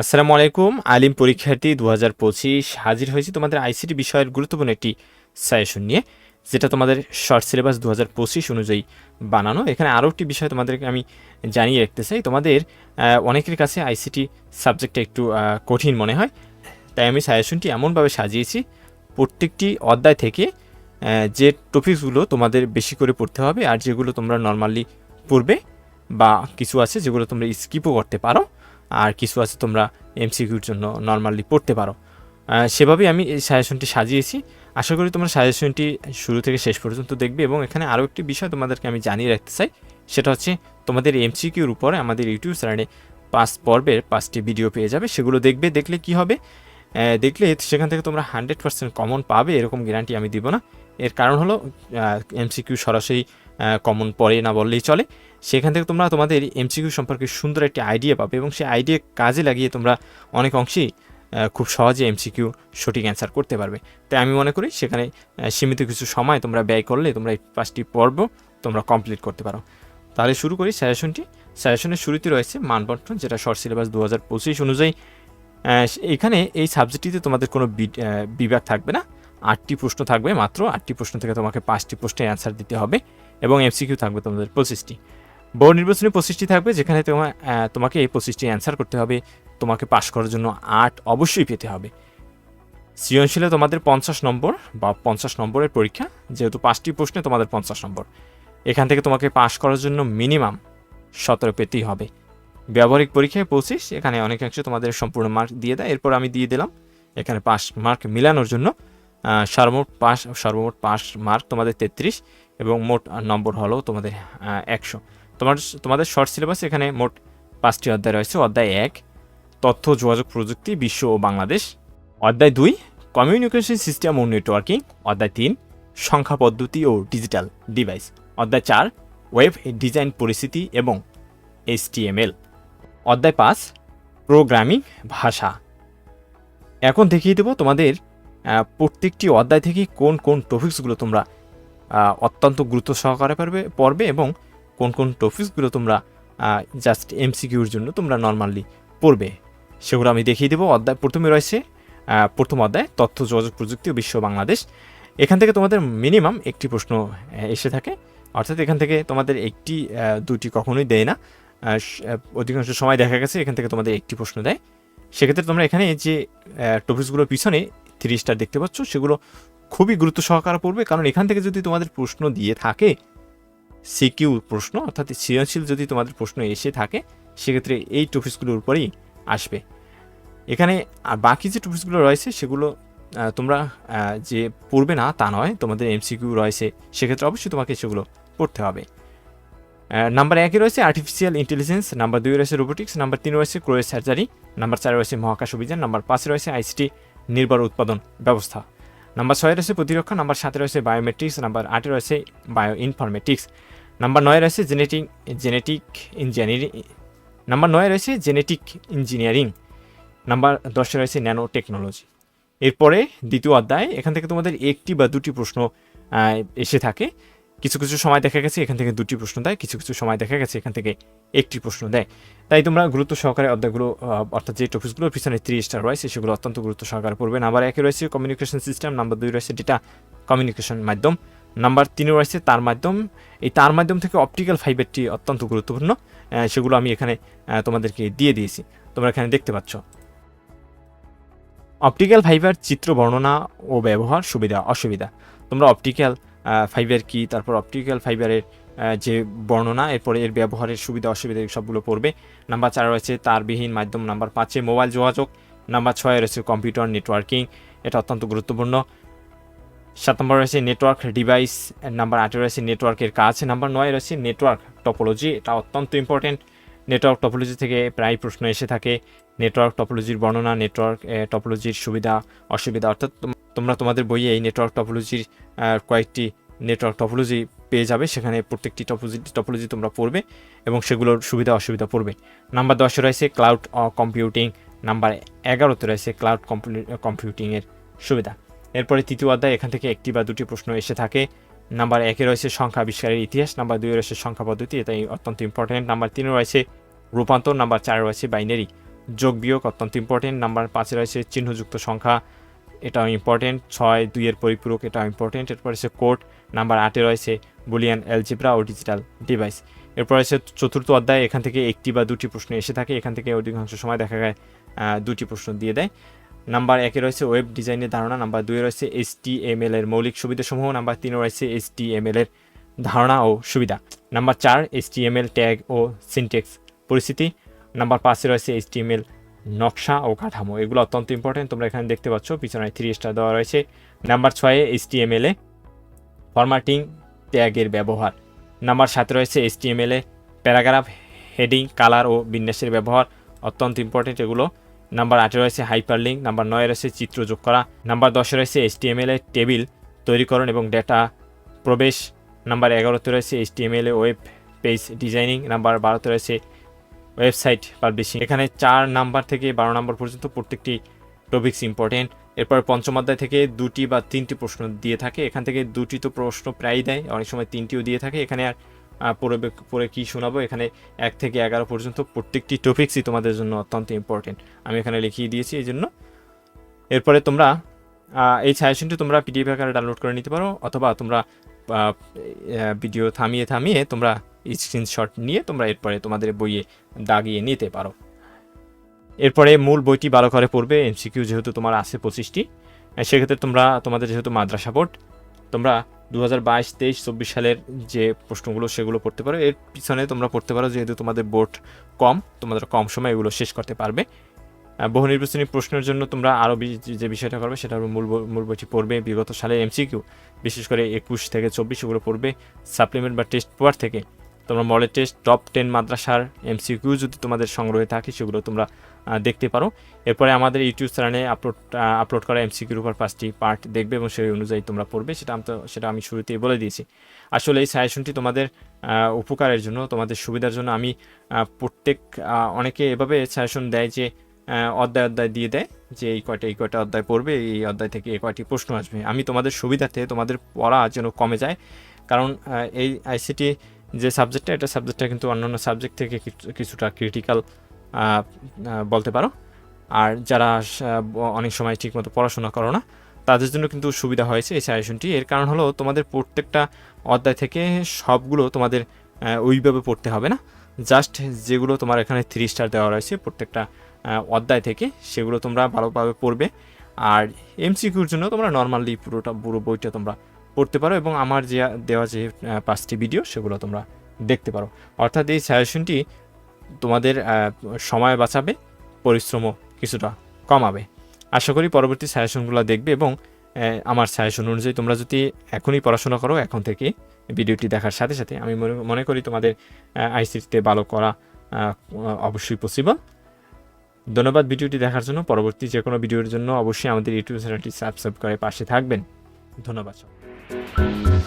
আসসালামু আলাইকুম, আলিম পরীক্ষার্থী দু হাজার পঁচিশ হাজির হয়েছি তোমাদের আইসিটি বিষয়ের গুরুত্বপূর্ণ একটি সাজেশন নিয়ে, যেটা তোমাদের শর্ট সিলেবাস দু হাজার পঁচিশ অনুযায়ী বানানো। এখানে আরও একটি বিষয় তোমাদেরকে আমি জানিয়ে রাখতে চাই। তোমাদের অনেকের কাছে আইসিটি সাবজেক্টটা একটু কঠিন মনে হয়, তাই আমি সাজেশনটি এমনভাবে সাজিয়েছি, প্রত্যেকটি অধ্যায় থেকে যে টপিকসগুলো তোমাদের বেশি করে পড়তে হবে আর যেগুলো তোমরা নর্মালি পড়বে বা কিছু আছে যেগুলো তোমরা স্কিপও করতে পারো আর কিছু আছে তোমরা এমসিকিউর জন্য নর্মালি পড়তে পারো। সেভাবেই আমি এই সাজেশনটি সাজিয়েছি। আশা করি তোমরা সাজেশনটি শুরু থেকে শেষ পর্যন্ত দেখবে এবং এখানে আরও একটি বিষয় তোমাদেরকে আমি জানিয়ে রাখতে চাই, সেটা হচ্ছে তোমাদের এমসিকিউর উপরে আমাদের ইউটিউব চ্যানেলে পাঁচ পর্বের পাঁচটি ভিডিও পেয়ে যাবে, সেগুলো দেখবে, দেখলে কি হবে? দেখলে সেখান থেকে তোমরা হান্ড্রেড পার্সেন্ট কমন পাবে, এরকম গ্যারান্টি আমি দিব না। এর কারণ হলো এমসিকিউ সরাসরি কমন পড়ে না বললেই চলে। সেখান থেকে তোমরা তোমাদের এমসিকিউ সম্পর্কে সুন্দর একটি আইডিয়া পাবে এবং সেই আইডিয়া কাজে লাগিয়ে তোমরা অনেক অংশেই খুব সহজে এমসিকিউ সঠিক অ্যান্সার করতে পারবে। তাই আমি মনে করি সেখানে সীমিত কিছু সময় তোমরা ব্যয় করলে তোমরা এই পাঁচটি পর্ব তোমরা কমপ্লিট করতে পারো। তাহলে শুরু করি সাজেশনটি সাজেশনের শুরুতে রয়েছে মানবন্টন, যেটা শর্ট সিলেবাস দু হাজার পঁচিশ অনুযায়ী। এখানে এই সাবজেক্টটিতে তোমাদের কোনো বিভাগ থাকবে না। আটটি প্রশ্ন থাকবে মাত্র। আটটি প্রশ্ন থেকে তোমাকে পাঁচটি প্রশ্নের অ্যান্সার দিতে হবে এবং এমসিকিউ থাকবে তোমাদের পঁচিশটি। বোর্ড নির্বাচনী পঁচিশটি থাকবে যেখানে তোমার তোমাকে এই পঁচিশটি অ্যান্সার করতে হবে। তোমাকে পাশ করার জন্য আট অবশ্যই পেতে হবে। সৃজনশীলে তোমাদের পঞ্চাশ নম্বর বা পঞ্চাশ নম্বরের পরীক্ষা, যেহেতু পাঁচটি প্রশ্নে তোমাদের পঞ্চাশ নম্বর। এখান থেকে তোমাকে পাশ করার জন্য মিনিমাম সতেরো পেতেই হবে। ব্যবহারিক পরীক্ষায় পঁচিশ, এখানে অনেকাংশে তোমাদের সম্পূর্ণ মার্ক দিয়ে দেয়। এরপর আমি দিয়ে দিলাম, এখানে পাস মার্ক মিলানোর জন্য সর্বমোট পাস সর্বমোট পাস মার্ক তোমাদের তেত্রিশ এবং মোট নম্বর হলো তোমাদের একশো। তোমার তোমাদের শর্ট সিলেবাস এখানে মোট পাঁচটি অধ্যায় রয়েছে। অধ্যায় এক, তথ্য, যোগাযোগ, প্রযুক্তি, বিশ্ব ও বাংলাদেশ। অধ্যায় দুই কমিউনিকেশন সিস্টেম ও নেটওয়ার্কিং অধ্যায় তিন, সংখ্যা পদ্ধতি ও ডিজিটাল ডিভাইস অধ্যায় চার ওয়েব ডিজাইন পরিস্থিতি এবং এইচটিএমএল অধ্যায় পাঁচ প্রোগ্রামিং ভাষা। এখন দেখিয়ে দেবো তোমাদের প্রত্যেকটি অধ্যায় থেকে কোন কোন টপিকসগুলো তোমরা অত্যন্ত গুরুত্ব সহকারে পারবে, পড়বে এবং কোন কোন টপিকসগুলো তোমরা জাস্ট এমসিকিউর জন্য তোমরা নর্মালি পড়বে। সেগুলো আমি দেখিয়ে দেবো। অধ্যায় প্রথমে রয়েছে প্রথম অধ্যায়, তথ্য, যোগাযোগ, প্রযুক্তি ও বিশ্ব বাংলাদেশ। এখান থেকে তোমাদের মিনিমাম একটি প্রশ্ন এসে থাকে। অর্থাৎ এখান থেকে তোমাদের একটি দুটি কখনোই দেয় না। অধিকাংশ সময় দেখা গেছে, এখান থেকে তোমাদের একটি প্রশ্ন দেয়। সেক্ষেত্রে তোমরা এখানে যে টপিকসগুলোর পিছনে থ্রি স্টার দেখতে পাচ্ছ, সেগুলো খুবই গুরুত্ব সহকারে পড়বে। কারণ এখান থেকে যদি তোমাদের প্রশ্ন দিয়ে থাকে সিকিউ প্রশ্ন, অর্থাৎ সৃজনশীল যদি তোমাদের প্রশ্ন এসে থাকে, সেক্ষেত্রে এই টপিকসগুলোর উপরেই আসবে। এখানে আর বাকি যে টপিকসগুলো রয়েছে, সেগুলো তোমরা যে পড়বে না তা নয়, তোমাদের এমসিকিউ রয়েছে, সেক্ষেত্রে অবশ্যই তোমাকে সেগুলো পড়তে হবে। নাম্বার একে রয়েছে আর্টিফিশিয়াল ইন্টেলিজেন্স নাম্বার দুই রয়েছে রোবোটিক্স নাম্বার তিন রয়েছে ক্রোয়েস সার্জারি নাম্বার চার রয়েছে মহাকাশ অভিযান, নাম্বার পাঁচে রয়েছে আইসিটি নির্ভর উৎপাদন ব্যবস্থা। নাম্বার ছয় রয়েছে প্রতিরক্ষা নাম্বার সাতে রয়েছে বায়োমেট্রিক্স নাম্বার আটে রয়েছে বায়ো ইনফরমেটিক্স নাম্বার নয় রয়েছে জেনেটিক জেনেটিক ইঞ্জিনিয়ারিং নাম্বার নয় রয়েছে জেনেটিক ইঞ্জিনিয়ারিং নাম্বার দশে রয়েছে ন্যানো টেকনোলজি এরপরে দ্বিতীয় অধ্যায়, এখান থেকে তোমাদের একটি বা দুটি প্রশ্ন এসে থাকে। কিছু কিছু সময় দেখা গেছে, এখান থেকে দুটি প্রশ্ন দেয়, কিছু কিছু সময় দেখা গেছে, এখান থেকে একটি প্রশ্ন দেয়। তাই তোমরা গুরুত্ব সহকারে অধ্যায়গুলো অর্থাৎ যে টপিকসগুলোর পিছনে থ্রি স্টার রয়েছে, সেগুলো অত্যন্ত গুরুত্ব সহকারে পড়বে। নাম্বার একে রয়েছে কমিউনিকেশন সিস্টেম নাম্বার দুই রয়েছে ডেটা কমিউনিকেশন মাধ্যম নাম্বার তিনে রয়েছে তার মাধ্যম। এই তার মাধ্যম থেকে অপটিক্যাল ফাইবারটি অত্যন্ত গুরুত্বপূর্ণ সেগুলো আমি এখানে তোমাদেরকে দিয়ে দিয়েছি। তোমরা এখানে দেখতে পাচ্ছ। অপটিক্যাল ফাইবার চিত্র, বর্ণনা ও ব্যবহার সুবিধা, অসুবিধা। তোমরা অপটিক্যাল ফাইবার কি তারপর অপটিক্যাল ফাইবারের যে বর্ণনা, এরপরে এর ব্যবহারের সুবিধা, অসুবিধা সবগুলো পড়বে। নাম্বার চার রয়েছে তারবিহীন মাধ্যম নাম্বার পাঁচে মোবাইল যোগাযোগ নাম্বার ছয় রয়েছে কম্পিউটার নেটওয়ার্কিং এটা অত্যন্ত গুরুত্বপূর্ণ। সাত নম্বর রয়েছে নেটওয়ার্ক ডিভাইস নাম্বার আটে রয়েছে নেটওয়ার্কের কাজ নাম্বার নয় রয়েছে নেটওয়ার্ক টপোলজি এটা অত্যন্ত ইম্পর্টেন্ট নেটওয়ার্ক টপোলজি থেকে প্রায় প্রশ্ন এসে থাকে নেটওয়ার্ক টপোলজির বর্ণনা নেটওয়ার্ক টপোলজির সুবিধা, অসুবিধা, অর্থাৎ তোমরা তোমাদের বইয়ে এই নেটওয়ার্ক টপোলজির কয়েকটি নেটওয়ার্ক টপোলজি পেয়ে যাবে। সেখানে প্রত্যেকটি টপোলজি টপোলজি তোমরা পড়বে এবং সেগুলোর সুবিধা অসুবিধা পড়বে। নাম্বার দশে রয়েছে ক্লাউড কম্পিউটিং নাম্বার এগারোতে রয়েছে ক্লাউড কম্পিউটিংয়ের সুবিধা। এরপরে তৃতীয় অধ্যায় এখান থেকে একটি বা দুটি প্রশ্ন এসে থাকে। নাম্বার একে রয়েছে সংখ্যা আবিষ্কারের ইতিহাস, নাম্বার দুই রয়েছে সংখ্যা পদ্ধতি, এটাই অত্যন্ত ইম্পর্টেন্ট নাম্বার তিনে রয়েছে রূপান্তর, নাম্বার চার রয়েছে বাইনারি যোগ বিয়োগ অত্যন্ত ইম্পর্টেন্ট নাম্বার পাঁচে রয়েছে চিহ্নযুক্ত সংখ্যা এটাও ইম্পর্টেন্ট ছয় দুইয়ের পরিপূরক, এটাও ইম্পর্টেন্ট এরপর রয়েছে কোড নাম্বার আটে রয়েছে বুলিয়ান অ্যালজেব্রা ও ডিজিটাল ডিভাইস এরপর রয়েছে চতুর্থ অধ্যায়, এখান থেকে একটি বা দুটি প্রশ্ন এসে থাকে। এখান থেকে অধিকাংশ সময় দেখা যায় দুটি প্রশ্ন দিয়ে দেয়। নাম্বার একে রয়েছে ওয়েব ডিজাইনের ধারণা। নাম্বার দুয়ে রয়েছে এস টি এম এল এর মৌলিক সুবিধাসমূহ। নাম্বার তিনে রয়েছে এইচ টি এম এল এর ধারণা ও সুবিধা। নাম্বার চার S T M L tag ও সিনটেক্স পরিস্থিতি নাম্বার পাঁচে রয়েছে এইচ টি এম এল নকশা ও কাঠামো, এগুলো অত্যন্ত ইম্পর্টেন্ট তোমরা এখানে দেখতে পাচ্ছ, পিছনে থ্রি স্টার দেওয়া রয়েছে। নাম্বার ছয়ে এইচ টি এম এল এ ফরম্যাটিং ট্যাগের ব্যবহার। নাম্বার সাথে রয়েছে এইচ টি এম এল এ প্যারাগ্রাফ হেডিং কালার ও বিন্যাসের ব্যবহার, অত্যন্ত ইম্পর্টেন্ট এগুলো। নাম্বার আটে রয়েছে হাইপারলিঙ্ক নাম্বার নয় রয়েছে চিত্র যোগ করা। নাম্বার দশে রয়েছে এইচটিএমএল এর টেবিল তৈরিকরণ এবং ডেটা প্রবেশ। নাম্বার এগারোতে রয়েছে এইচটিএমএল এ ওয়েব পেজ ডিজাইনিং নাম্বার বারোতে রয়েছে ওয়েবসাইট পাবলিশিং। এখানে চার নাম্বার থেকে বারো নাম্বার পর্যন্ত প্রত্যেকটি টপিক্স ইম্পর্টেন্ট এরপর পঞ্চম অধ্যায় থেকে দুটি বা তিনটি প্রশ্ন দিয়ে থাকে। এখান থেকে দুটি তো প্রশ্ন প্রায়ই দেয়, অনেক সময় তিনটিও দিয়ে থাকে। এখানে আর পড়ে পড়ে কী শোনাবো? এখানে এক থেকে এগারো পর্যন্ত প্রত্যেকটি টপিক্সই তোমাদের জন্য অত্যন্ত ইম্পর্টেন্ট আমি এখানে লিখিয়ে দিয়েছি এই জন্য। এরপরে তোমরা এই সাজেশনটি তোমরা পিডিএফ আকারে ডাউনলোড করে নিতে পারো, অথবা তোমরা ভিডিও থামিয়ে থামিয়ে তোমরা স্ক্রিনশট নিয়ে তোমরা এরপরে তোমাদের বইয়ে দাগিয়ে নিতে পারো। এরপরে মূল বইটি ভালো করে পড়বে এমসিকিউ যেহেতু তোমার আছে পঁচিশটি সেক্ষেত্রে তোমরা, তোমাদের যেহেতু মাদ্রাসা বোর্ড, তোমরা দু হাজার বাইশ, তেইশ, চব্বিশ সালের যে প্রশ্নগুলো সেগুলো পড়তে পারো। এর পিছনে তোমরা পড়তে পারো যেহেতু তোমাদের বোর্ড কম, তোমাদের কম সময় এগুলো শেষ করতে পারবে। বহু নির্বাচনী প্রশ্নের জন্য তোমরা আরও যে বিষয়টা করবে সেটা মূল মূল বইটি পড়বে, বিগত সালে এমসিকিউ বিশেষ করে একুশ থেকে চব্বিশ এগুলো পড়বে, সাপ্লিমেন্ট বা টেস্ট পেপার থেকে। তোমরা মডেল টেস্ট, টপ টেন মাদ্রাসার এমসিকিউ যদি তোমাদের সংগ্রহে থাকে, সেগুলো তোমরা দেখতে পারো। এরপরে আমাদের ইউটিউব চ্যানেলে আপলোড আপলোড করা এমসিকিউর উপর পাঁচটি পার্ট দেখবে এবং সেই অনুযায়ী তোমরা পড়বে, সেটা আমি তো, সেটা আমি শুরুতেই বলে দিয়েছি। আসলে এই সাজেশনটি তোমাদের উপকারের জন্য, তোমাদের সুবিধার জন্য আমি প্রত্যেক অনেকে এভাবে সাজেশন দেয় যে অধ্যায় অধ্যায় দিয়ে দেয় যে এই কয়টা এই কয়টা অধ্যায় পড়বে, এই অধ্যায় থেকে এই কয়টি প্রশ্ন আসবে। আমি তোমাদের সুবিধাতে তোমাদের পড়া যেন কমে যায়, কারণ এই আইসিটি যে সাবজেক্টটা এটা সাবজেক্টটা কিন্তু অন্যান্য সাবজেক্ট থেকে কিছু- কিছুটা ক্রিটিক্যাল বলতে পারো। আর যারা অনেক সময় ঠিকমতো পড়াশোনা করো না, তাদের জন্য কিন্তু সুবিধা হয়েছে এই সাজেশনটি এর কারণ হলো তোমাদের প্রত্যেকটা অধ্যায় থেকে সবগুলো তোমাদের ওইভাবে পড়তে হবে না। জাস্ট যেগুলো তোমার এখানে থ্রি স্টার দেওয়া রয়েছে প্রত্যেকটা অধ্যায় থেকে, সেগুলো তোমরা ভালোভাবে পড়বে। আর এমসিকিউর জন্য তোমরা নর্মালি পুরোটা, পুরো বইটা তোমরা পড়তে পারো এবং আমার যে, দেওয়া যে পাঁচটি ভিডিও সেগুলো তোমরা দেখতে পারো। অর্থাৎ এই সাজেশনটি তোমাদের সময় বাঁচাবে, পরিশ্রমও কিছুটা কমাবে। আশা করি পরবর্তী সাজেশনগুলো দেখবে এবং আমার সাজেশন অনুযায়ী তোমরা যদি এখনই পড়াশোনা করো, এখন থেকে ভিডিওটি দেখার সাথে সাথে আমি মনে করি তোমাদের আইসিটিতে ভালো করা অবশ্যই পসিবল ধন্যবাদ ভিডিওটি দেখার জন্য। পরবর্তী যে কোনো ভিডিওর জন্য অবশ্যই আমাদের ইউটিউব চ্যানেলটি সাবস্ক্রাইব করে পাশে থাকবেন। ধন্যবাদ Thank you.